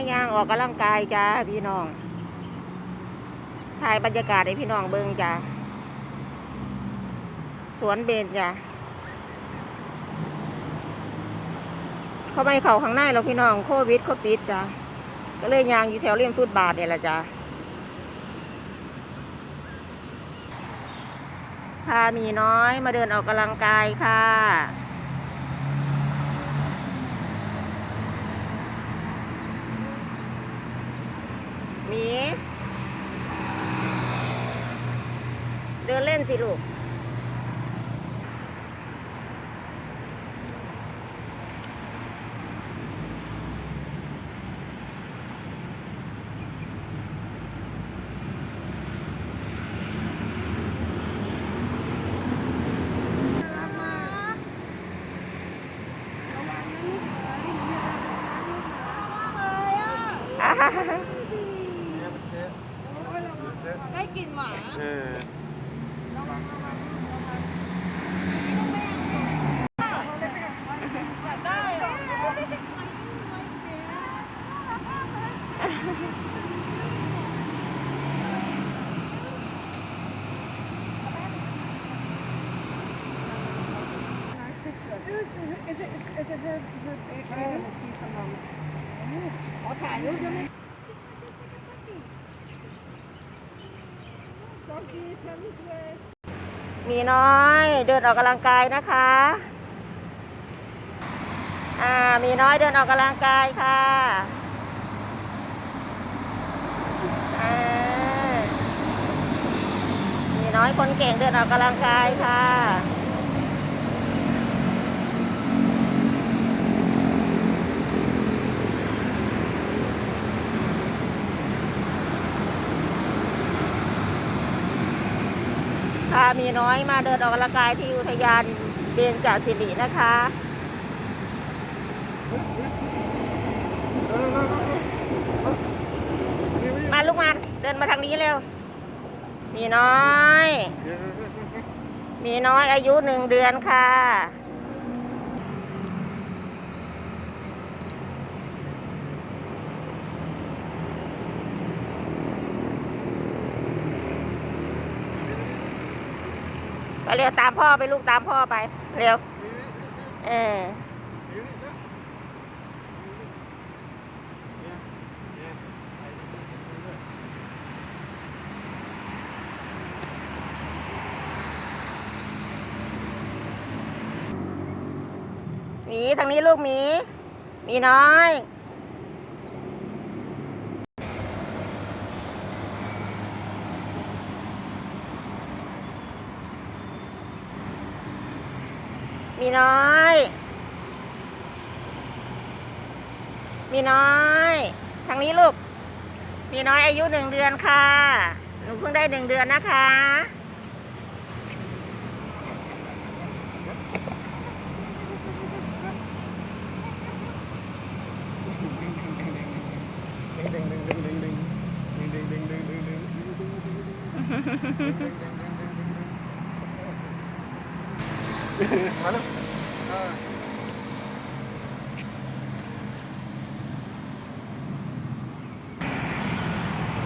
ไม่ย่างออกกำลังกายจ้าพี่น้อง ถ่ายบรรยากาศให้พี่น้องเบิ่งจ้าสวนเบญจ้าเขาไม่เข้าข้างในหรอกพี่น้องโควิดเขาปิดจ้าก็เลยยางอยู่แถวเลี่ยมฟุตบาทเนี่ยแหละจ้าพามีน้อยมาเดินออกกำลังกายค่ะ มี เดินเล่นสิลูก ได้ กลิ่นหมาเออได้เหรอขอถ่ายรูปได้ไหม ห มีน้อยเดินออกกำลังกายนะคะอ่ามีน้อยเดินออกกำลังกายค่ะอ่ามีน้อยคนเก่งเดินออกกำลังกายค่ะ พามีน้อยมาเดินออกกำลังกายที่อุทยานเบญจศิรินะคะมาลูกมาเดินมาทางนี้เร็ว มีน้อย มีน้อยอายุหนึ่งเดือนค่ะ เร็วตามพ่อไปลูกตามพ่อไป เร็ว เออหมีทางนี้ลูกหมีหมีน้อย มีน้อย มีน้อย ทางนี้ลูก มีน้อยอายุหนึ่งเดือนค่ะ หนูเพิ่งได้หนึ่งเดือนนะคะมาแล้วทำไม มา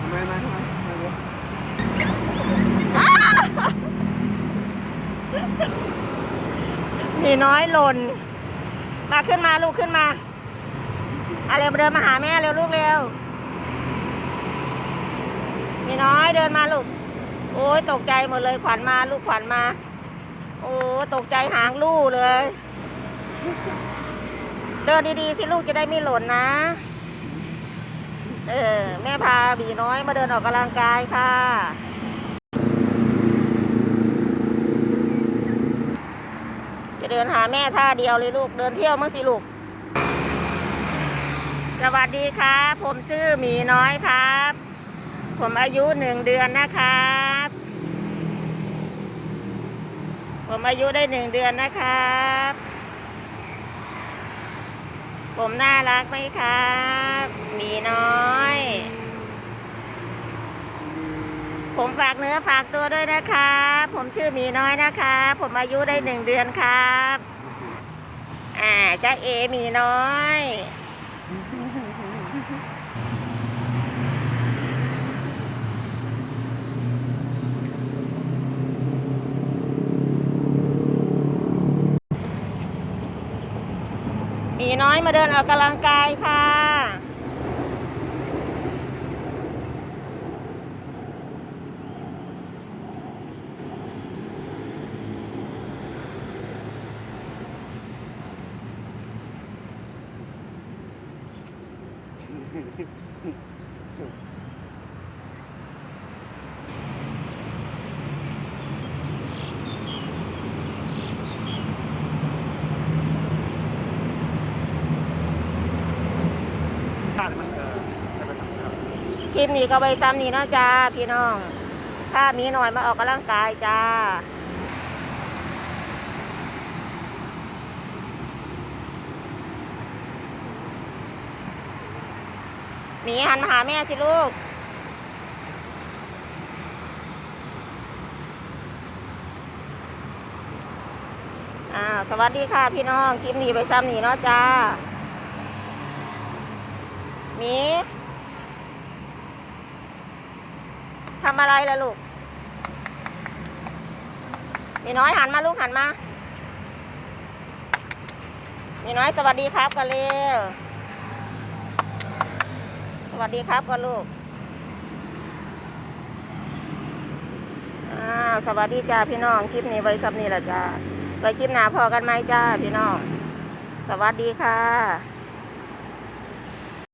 ทำไมมาเลยมีน้อยหล่น มาขึ้นมาลูกขึ้นมาอะไรมาเดินมาหาแม่เร็วลูกเร็ว มีน้อยเดินมาลูก โอ้ยตกใจหมดเลยขวัญมาลูกขวัญมา โอ้ตกใจหางลู่เลย เดินดีๆสิลูกจะได้ไม่หล่นนะ เออ แม่พาบีน้อยมาเดินออกกำลังกายค่ะจะเดินหาแม่ท่าเดียวเลยลูกเดินเที่ยวมั้งสิลูก สวัสดีครับ ผมชื่อหมีน้อยครับ ผมอายุหนึ่งเดือนนะครับ ผมอายุได้หนึ่งเดือนนะครับ ผมน่ารักไหมครับมีน้อย ผมฝากเนื้อฝากตัวด้วยนะครับ ผมชื่อมีน้อยนะครับ ผมอายุได้หนึ่งเดือนครับ อ่าจ้าเอมีน้อย อยมาเดินออกกำลังกายค่ะชาติมันเออจะไปทำครับ คลิปนี้ก็ไปซ้ำนี่นาะจ้าพี่น้องถ้ามีหน่อยมาออกกำลังกายจ้าหมีหันมาหาแม่สิลูกอ่าสวัสดีค่ะพี่น้อง คลิปนี้ไปซ้ำนี่เนาะจ้าหมี ทำอะไรล่ะลูกมีน้อยหันมาลูกหันมามีน้อยสวัสดีครับกันเร็วสวัสดีครับกันลูกอ้าวสวัสดีจ้าพี่น้องคลิปนี้ไว้ซับนี่แหละจ้าไว้คลิปหน้าพอกันไหมจ้าพี่น้อง สวัสดีค่ะ